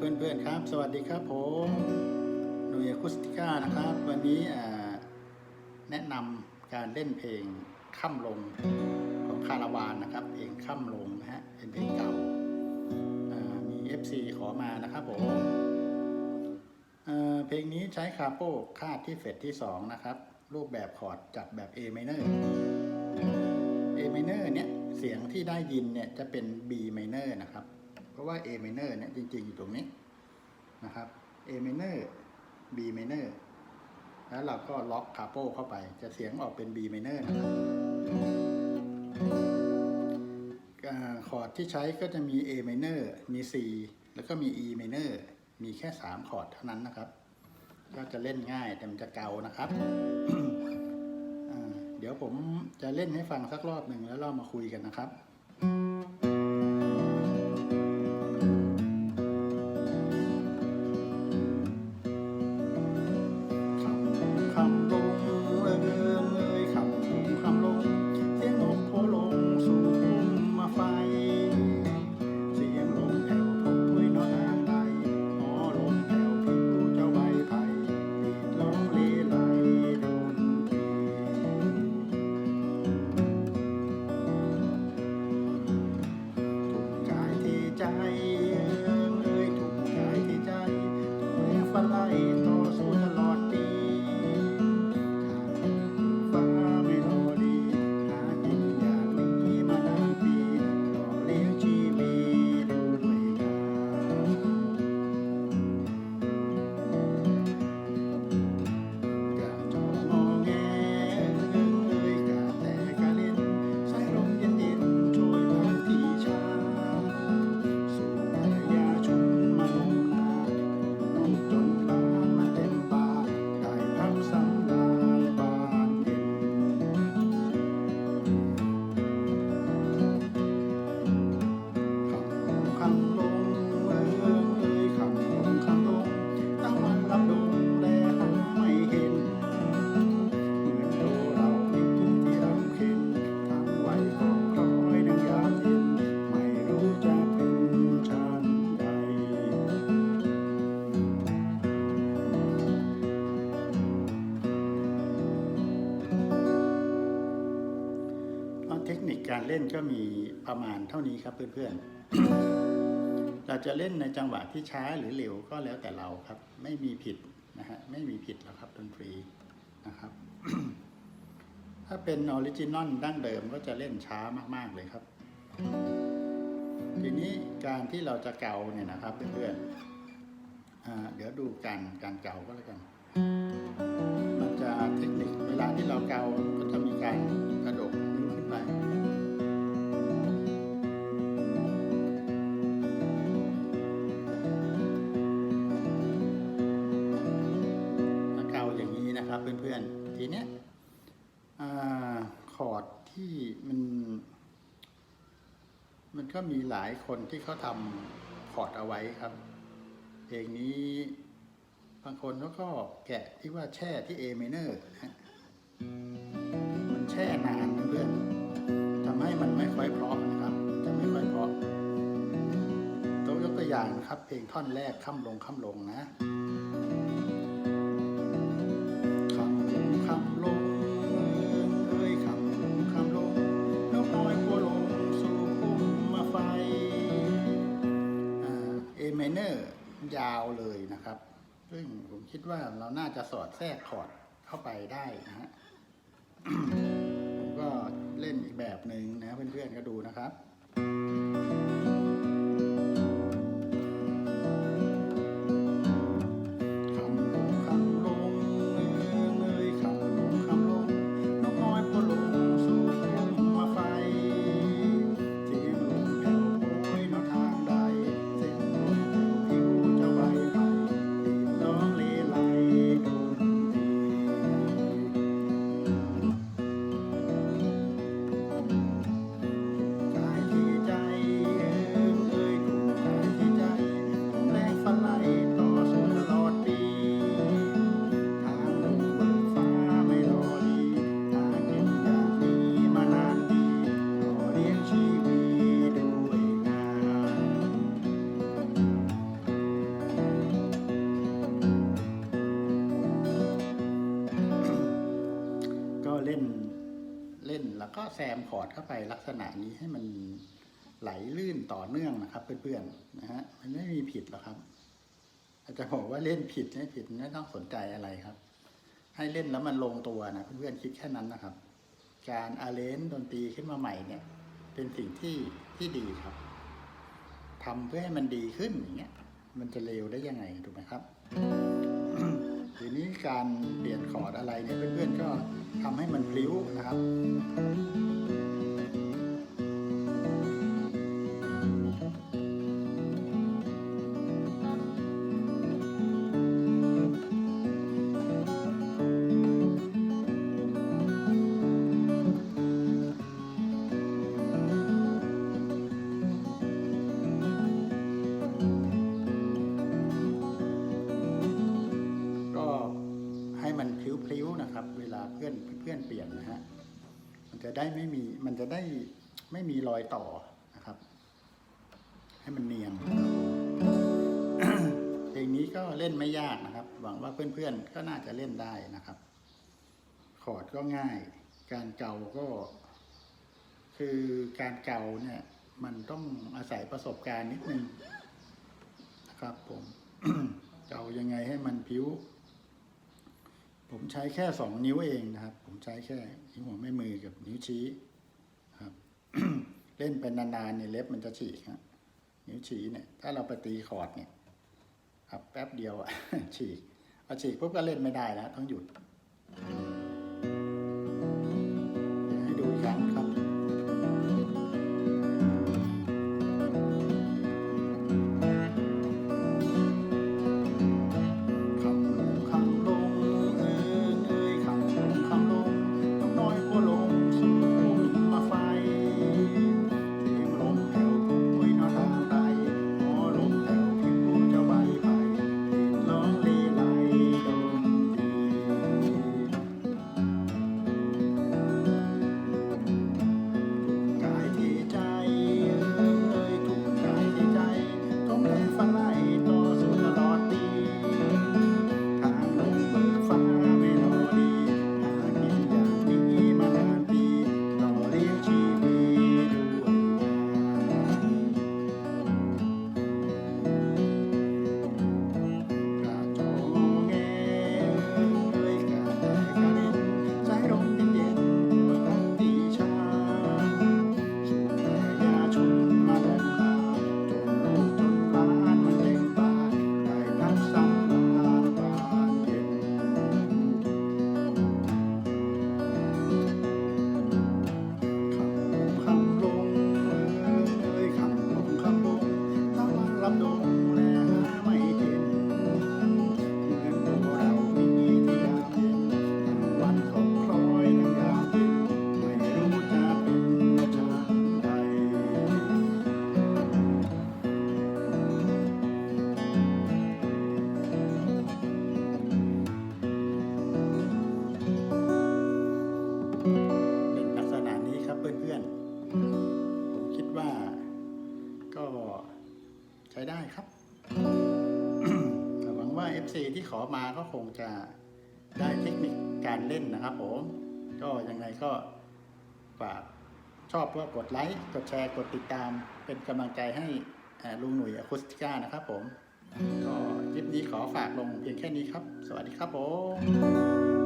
เพื่อนๆครับ สวัสดีครับผมหนุ่ยอะคูสติก้านะครับ วันนี้แนะนำการเล่นเพลงค่ำลงของคาราวานนะครับเพลงค่ำลงนะฮะเป็นเพลงเก่ามี FC ขอมานะครับผมเพลงนี้ใช้คาโป้คาดที่เฟดที่ 2 นะครับ รูปแบบคอร์ดจัดแบบ A minor A minor เนี่ยเสียงที่ได้ยินเนี่ยจะเป็น B minor นะครับ ราะว่า A minor เนี่ยจริง ๆ อยู่ตรงนี้นะครับ A minor B minor แล้วเราก็ล็อกคาโปเข้าไป จะเสียงออกเป็น B minor นะครับคอร์ดที่ใช้ก็จะมี A minor มี C แล้วก็มี E minor มีแค่ 3 คอร์ดเท่านั้นนะครับ ก็จะเล่นง่ายแต่มันจะเกานะครับ เดี๋ยวผมจะเล่นให้ฟังสักรอบหนึ่งแล้วเรามาคุยกันนะครับ การเล่นก็มีประมาณเท่านี้ครับเพื่อนๆ เราจะเล่นในจังหวะที่ช้าหรือเร็วก็แล้วแต่เราครับ ไม่มีผิดนะฮะไม่มีผิดแล้วครับดนตรีนะครับ ถ้าเป็นออริจินอลดั้งเดิมก็จะเล่นช้ามากๆเลยครับ ทีนี้การที่เราจะเกาเนี่ยนะครับเพื่อนๆเดี๋ยวดูการการเกาก็แล้วกัน มันจะเทคนิคเวลาที่เราเกาก็จะมีการ เพื่อนๆ ทีเนี้ยคอร์ดที่มัน มันก็มีหลายคนที่เขาทำคอร์ดเอาไว้ครับ เพลงนี้บางคนเขาก็แกะที่ว่าแช่ที่ A minor นะมันแช่นานเพื่อนทำให้มันไม่ค่อยเพราะนะครับจะไม่ค่อยเพราะตัวยกตัวอย่างครับ เพลงท่อนแรกค่ำลงค่ำลงนะ ยาวเลยนะครับ ซึ่งผมคิดว่าเราน่าจะสอดแทรกคอร์ดเข้าไปได้นะฮะผมก็เล่นอีกแบบหนึ่งนะเพื่อนๆก็ดูนะครับ แล้วก็แซมคอร์ดเข้าไปลักษณะนี้ให้มันไหลลื่นต่อเนื่องนะครับ เพื่อนๆนะฮะมันไม่มีผิดหรอกครับ อาจจะบอกว่าเล่นผิดไม่ผิดไม่ต้องสนใจอะไรครับ ให้เล่นแล้วมันลงตัวนะเพื่อนๆคิดแค่นั้นนะครับ การอาเลนดนตรีขึ้นมาใหม่เนี่ย เป็นสิ่งที่ที่ดีครับทำเพื่อให้มันดีขึ้นอย่างเงี้ยมันจะเร็วได้ยังไงถูกไหมครับ ทีนี้การเปลี่ยนคอร์ดอะไรเนี่ยเพื่อนๆก็ทำให้มันพลิ้วนะครับ พลิ้วนะครับ เวลาเพื่อนเพื่อนเปลี่ยนนะฮะมันจะได้ไม่มีมันจะได้ไม่มีรอยต่อนะครับ ให้มันเนียนเพลงนี้ก็เล่นไม่ยากนะครับ หวังว่าเพื่อนๆก็น่าจะเล่นได้นะครับคอร์ดก็ง่าย การเก่าก็ คือการเก่าเนี่ย มันต้องอาศัยประสบการณ์นิดนึงนะครับ ผมเก่ายังไงให้มันพิ้ว ผมใช้แค่สองนิ้วเองนะครับ ผมใช้แค่นิ้วหัวแม่มือกับนิ้วชี้ครับ เล่นเป็นนานๆเนี่ยเล็บมันจะฉีกครับนิ้วชี้เนี่ย ถ้าเราไปตีคอร์ดเนี่ยครับแป๊บเดียวอะฉีกพอฉีกปุ๊บก็เล่นไม่ได้แล้วต้องหยุด ช้ได้ครับหวังว่า FC ที่ขอมาก็คงจะได้เทคนิคการเล่นนะครับผม ก็ยังไงก็ฝากชอบก็กดไลค์กดแชร์กดติดตามเป็นกำลังใจให้ลุงหนุ่ยอะคูสติก้านะครับผมก็คลิปนี้ขอฝากลงเพียงแค่นี้ครับ สวัสดีครับผม